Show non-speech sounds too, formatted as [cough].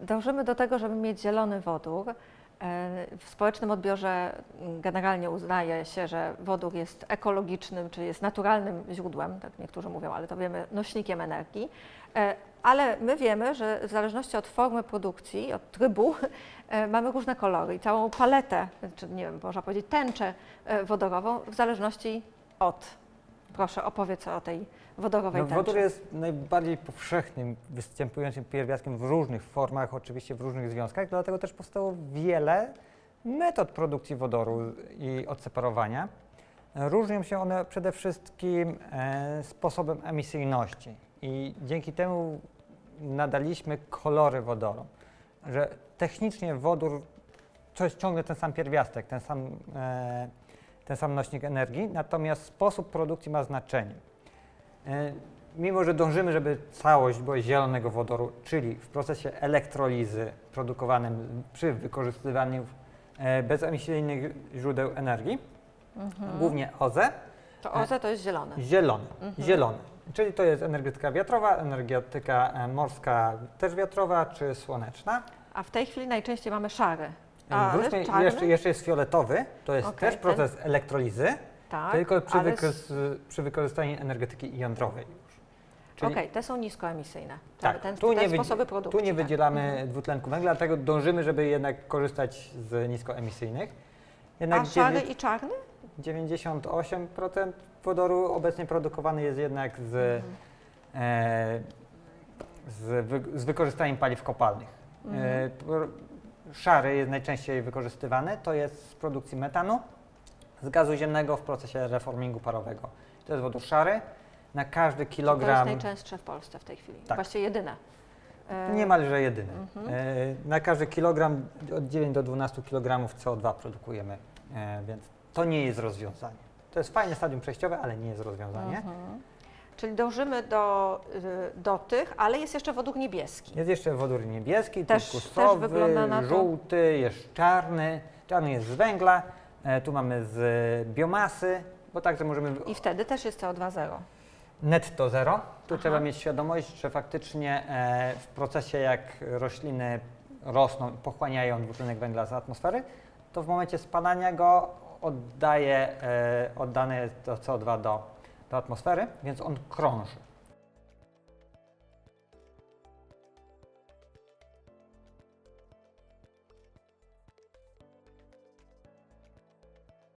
Dążymy do tego, żeby mieć zielony wodór. E, W społecznym odbiorze generalnie uznaje się, że wodór jest ekologicznym, czy jest naturalnym źródłem, tak niektórzy mówią, ale to wiemy, nośnikiem energii. E, Ale my wiemy, że w zależności od formy produkcji, od trybu, [laughs] e, mamy różne kolory i całą paletę, czy nie wiem, można powiedzieć tęczę wodorową w zależności od. Proszę, opowiedz o tej wodorowej No, tęczy. wodór jest najbardziej powszechnym, występującym pierwiastkiem w różnych formach, oczywiście w różnych związkach, dlatego też powstało wiele metod produkcji wodoru i odseparowania. Różnią się one przede wszystkim e, sposobem emisyjności i dzięki temu nadaliśmy kolory wodorom, że technicznie wodór to jest ciągle ten sam pierwiastek, ten sam, e, ten sam nośnik energii, natomiast sposób produkcji ma znaczenie. E, Mimo, że dążymy, żeby całość była zielonego wodoru, czyli w procesie elektrolizy produkowanym przy wykorzystywaniu e, bezemisyjnych źródeł energii, Mhm. głównie OZE, To OZE to jest zielone. zielony, Mhm. zielony. Czyli to jest energetyka wiatrowa, energetyka e, morska też wiatrowa czy słoneczna. A w tej chwili najczęściej mamy szary. E, A, Wróćmy, czarny? jeszcze, jeszcze jest fioletowy, to jest Okej, też ten- proces elektrolizy, Tak, tylko przy, ale... przy wykorzystaniu energetyki jądrowej już. Czyli Okej, te są niskoemisyjne. Tak, ten, tu nie, sposoby produkcji. tu nie tak. wydzielamy dwutlenku węgla, dlatego dążymy, żeby jednak korzystać z niskoemisyjnych. Jednak A szary i czarny? 98% wodoru obecnie produkowany jest jednak z, Mhm. e, z, wy, z wykorzystaniem paliw kopalnych. E, Mhm. por- szary jest najczęściej wykorzystywany, to jest z produkcji metanu z gazu ziemnego w procesie reformingu parowego. To jest wodór szary. Na każdy To jest kilogram, najczęstsze w Polsce w tej chwili. Tak. Właściwie jedyne. E, niemalże jedyny. Mhm. E, na każdy kilogram od 9 do 12 kg CO2 produkujemy, e, więc to nie jest rozwiązanie. To jest fajne stadium przejściowe, ale nie jest rozwiązanie. Mhm. Czyli dążymy do, y, do tych, ale jest jeszcze wodór niebieski. Jest jeszcze wodór niebieski, Też- turkusowy, też żółty, jest czarny. Czarny jest z węgla, e, tu mamy z biomasy, bo także możemy I wtedy też jest CO2 zero. netto zero. Tu Aha. trzeba mieć świadomość, że faktycznie e, w procesie jak rośliny rosną i pochłaniają dwutlenek węgla z atmosfery, to w momencie spalania go oddaje, e, oddane jest to CO2 do, do atmosfery, więc on krąży.